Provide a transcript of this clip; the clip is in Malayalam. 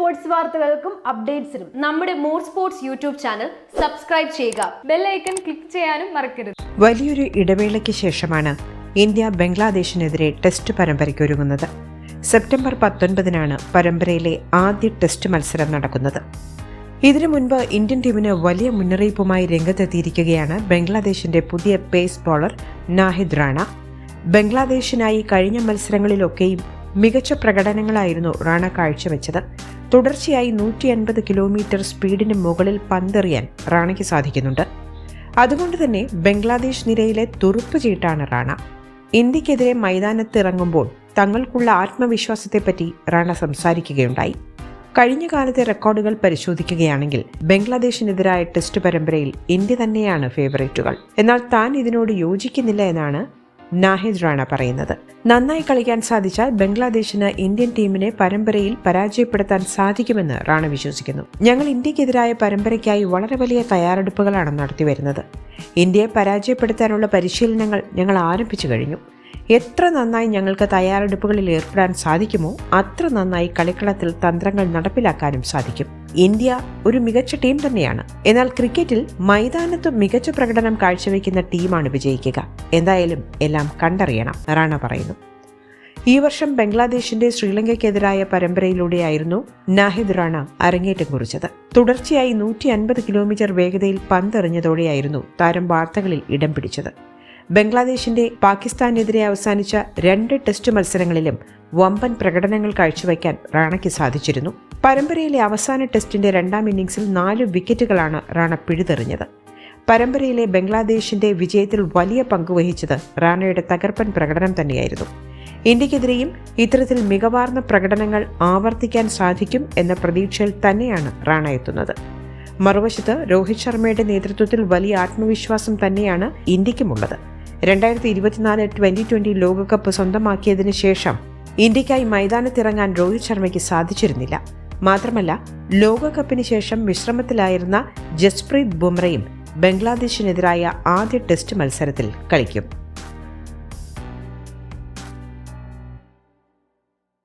സ്പോർട്സ് വാർത്തകൾക്കും അപ്ഡേറ്റ്സിനും നമ്മുടെ more sports YouTube channel subscribe ചെയ്യുക. ബെല്ലൈക്കൺ ക്ലിക്ക് ചെയ്യാനും മറക്കരുത്. വലിയൊരു ഇടവേളയ്ക്ക് ശേഷമാണ് ഇന്ത്യ ബംഗ്ലാദേശിനെതിരെ ടെസ്റ്റ് പരമ്പരയ്ക്ക് ഒരുങ്ങുന്നത്. സെപ്റ്റംബർ പത്തൊൻപതിനാണ് പരമ്പരയിലെ ആദ്യ ടെസ്റ്റ് മത്സരം നടക്കുന്നത്. ഇതിനു മുൻപ് ഇന്ത്യൻ ടീമിന് വലിയ മുന്നറിയിപ്പുമായി രംഗത്തെത്തിയിരിക്കുകയാണ് ബംഗ്ലാദേശിന്റെ പുതിയ പേസ് ബോളർ നാഹിദ് റാണ. ബംഗ്ലാദേശിനായി കഴിഞ്ഞ മത്സരങ്ങളിലൊക്കെയും മികച്ച പ്രകടനങ്ങളായിരുന്നു റാണ കാഴ്ചവെച്ചത്. തുടർച്ചയായി നൂറ്റി അൻപത് കിലോമീറ്റർ സ്പീഡിന് മുകളിൽ പന്തെറിയാൻ റാണയ്ക്ക് സാധിക്കുന്നുണ്ട്. അതുകൊണ്ട് തന്നെ ബംഗ്ലാദേശ് നിരയിലെ തുറുപ്പ് ചീട്ടാണ് റാണ. ഇന്ത്യക്കെതിരെ മൈതാനത്തിറങ്ങുമ്പോൾ തങ്ങൾക്കുള്ള ആത്മവിശ്വാസത്തെപ്പറ്റി റാണ സംസാരിക്കുകയുണ്ടായി. കഴിഞ്ഞ കാലത്തെ റെക്കോർഡുകൾ പരിശോധിക്കുകയാണെങ്കിൽ ബംഗ്ലാദേശിനെതിരായ ടെസ്റ്റ് പരമ്പരയിൽ ഇന്ത്യ തന്നെയാണ് ഫേവറേറ്റുകൾ. എന്നാൽ താൻ ഇതിനോട് യോജിക്കുന്നില്ല എന്നാണ് നാഹിദ് റാണ പറയുന്നത്. നന്നായി കളിക്കാൻ സാധിച്ചാൽ ബംഗ്ലാദേശിന് ഇന്ത്യൻ ടീമിനെ പരമ്പരയിൽ പരാജയപ്പെടുത്താൻ സാധിക്കുമെന്ന് റാണ വിശ്വസിക്കുന്നു. ഞങ്ങൾ ഇന്ത്യക്കെതിരായ പരമ്പരയ്ക്കായി വളരെ വലിയ തയ്യാറെടുപ്പുകളാണ് നടത്തിവരുന്നത്. ഇന്ത്യയെ പരാജയപ്പെടുത്താനുള്ള പരിശീലനങ്ങൾ ഞങ്ങൾ ആരംഭിച്ചു കഴിഞ്ഞു. എത്ര നന്നായി ഞങ്ങൾക്ക് തയ്യാറെടുപ്പുകളിൽ ഏർപ്പെടാൻ സാധിക്കുമോ അത്ര നന്നായി കളിക്കളത്തിൽ തന്ത്രങ്ങൾ നടപ്പിലാക്കാനും സാധിക്കും. ഇന്ത്യ ഒരു മികച്ച ടീം തന്നെയാണ്. എന്നാൽ ക്രിക്കറ്റിൽ മൈതാനത്ത് മികച്ച പ്രകടനം കാഴ്ചവെക്കുന്ന ടീമാണ് വിജയിക്കുക. എന്തായാലും എല്ലാം കണ്ടറിയണം റാണ പറയുന്നു. ഈ വർഷം ബംഗ്ലാദേശിന്റെ ശ്രീലങ്കയ്ക്കെതിരായ പരമ്പരയിലൂടെയായിരുന്നു നാഹിദ് റാണ അരങ്ങേറ്റം കുറിച്ചത്. തുടർച്ചയായി നൂറ്റി അൻപത് കിലോമീറ്റർ വേഗതയിൽ പന്തെറിഞ്ഞതോടെയായിരുന്നു താരം വാർത്തകളിൽ ഇടം പിടിച്ചത്. ബംഗ്ലാദേശിന്റെ പാകിസ്ഥാനെതിരെ അവസാനിച്ച രണ്ട് ടെസ്റ്റ് മത്സരങ്ങളിലും വമ്പൻ പ്രകടനങ്ങൾ കാഴ്ചവെക്കാൻ റാണയ്ക്ക് സാധിച്ചിരുന്നു. പരമ്പരയിലെ അവസാന ടെസ്റ്റിന്റെ രണ്ടാം ഇന്നിംഗ്സിൽ നാല് വിക്കറ്റുകളാണ് റാണ പിഴുതെറിഞ്ഞത്. പരമ്പരയിലെ ബംഗ്ലാദേശിന്റെ വിജയത്തിൽ വലിയ പങ്കുവഹിച്ചത് റാണയുടെ തകർപ്പൻ പ്രകടനം തന്നെയായിരുന്നു. ഇന്ത്യക്കെതിരെയും ഇത്തരത്തിൽ മികവാർന്ന പ്രകടനങ്ങൾ ആവർത്തിക്കാൻ സാധിക്കും എന്ന പ്രതീക്ഷയിൽ തന്നെയാണ് റാണ എത്തുന്നത്. മറുവശത്ത് രോഹിത് ശർമ്മയുടെ നേതൃത്വത്തിൽ വലിയ ആത്മവിശ്വാസം തന്നെയാണ് ഇന്ത്യക്കുമുള്ളത്. രണ്ടായിരത്തി ഇരുപത്തിനാല് ട്വന്റി ട്വന്റി ലോകകപ്പ് സ്വന്തമാക്കിയതിനു ശേഷം ഇന്ത്യക്കായി മൈതാനത്തിറങ്ങാൻ രോഹിത് ശർമ്മയ്ക്ക് സാധിച്ചിരുന്നില്ല. മാത്രമല്ല ലോകകപ്പിന് ശേഷം വിശ്രമത്തിലായിരുന്ന ജസ്പ്രീത് ബുംറയും ബംഗ്ലാദേശിനെതിരായ ആദ്യ ടെസ്റ്റ് മത്സരത്തിൽ കളിക്കും.